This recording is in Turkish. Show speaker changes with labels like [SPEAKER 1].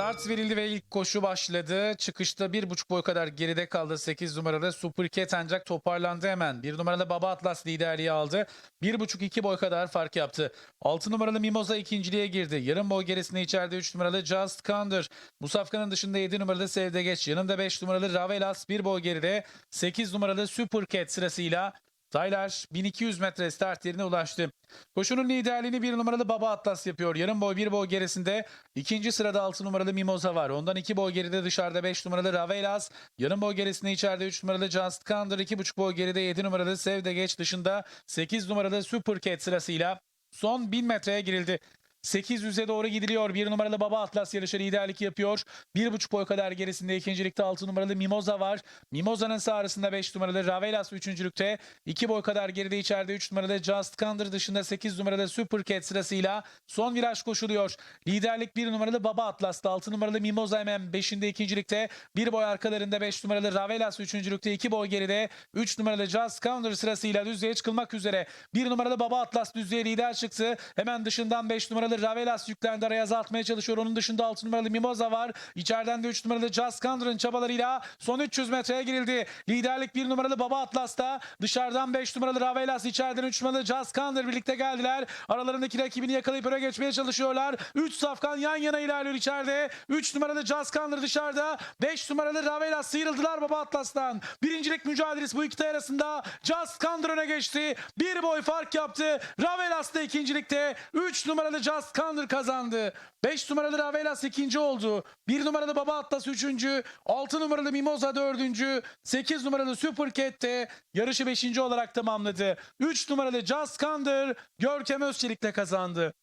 [SPEAKER 1] Start verildi ve ilk koşu başladı. Çıkışta bir buçuk boy kadar geride kaldı 8 numaralı Super Cat ancak toparlandı hemen. Bir numaralı Baba Atlas liderliği aldı. Bir buçuk iki boy kadar fark yaptı. 6 numaralı Mimosa ikinciliğe girdi. Yarım boy gerisinde içeride 3 numaralı Just Condur. Bu safkanın dışında 7 numaralı Sevde Geç. Yanında 5 numaralı Ravelas bir boy geride. 8 numaralı Super Cat sırasıyla Taylar 1200 metre start yerine ulaştı. Koşunun liderliğini bir numaralı Baba Atlas yapıyor. Yarım boy bir boy gerisinde ikinci sırada 6 numaralı Mimosa var. Ondan 2 boy geride dışarıda 5 numaralı Ravelas. Yarım boy gerisinde içeride 3 numaralı Just Condur. 2,5 boy geride 7 numaralı Sevde Geç dışında 8 numaralı Super Cat sırasıyla son 1000 metreye girildi. 800'e doğru gidiliyor. Bir numaralı Baba Atlas yarışı liderlik yapıyor. Bir buçuk boy kadar gerisinde ikincilikte 6 numaralı Mimosa var. Mimosa'nın sağrısında 5 numaralı Ravelas üçüncülükte. 2 boy kadar geride içeride 3 numaralı Just Condur dışında 8 numaralı Super Cat sırasıyla son viraj koşuluyor. Liderlik 1 numaralı Baba Atlas'ta 6 numaralı Mimosa hemen 5'inde ikincilikte. 1 boy arkalarında 5 numaralı Ravelas üçüncülükte. 2 boy geride 3 numaralı Just Condur sırasıyla düzlüğe çıkılmak üzere. 1 numaralı Baba Atlas düzlüğe lider çıktı. Hemen dışından 5 numaralı Ravelas yüklendi araya azaltmaya çalışıyor. Onun dışında 6 numaralı Mimosa var. İçeriden de 3 numaralı Just Condor'ın çabalarıyla son 300 metreye girildi. Liderlik 1 numaralı Baba Atlas'ta. Dışarıdan 5 numaralı Ravelas, içeriden 3 numaralı Just Condor birlikte geldiler. Aralarındaki rakibini yakalayıp öne geçmeye çalışıyorlar. 3 safkan yan yana ilerliyor içeride. 3 numaralı Just Condor dışarıda. 5 numaralı Ravelas sıyrıldılar Baba Atlas'tan. Birincilik mücadelesi bu iki arasında. Just Condor öne geçti. Bir boy fark yaptı. Ravelas da ikincilikte. 3 numaralı Just Condor kazandı. 5 numaralı Ravelas ikinci oldu. 1 numaralı Baba Atlas üçüncü. 6 numaralı Mimosa dördüncü. 8 numaralı Super Cat de yarışı beşinci olarak tamamladı. 3 numaralı Just Condor Görkem Özçelik'le kazandı.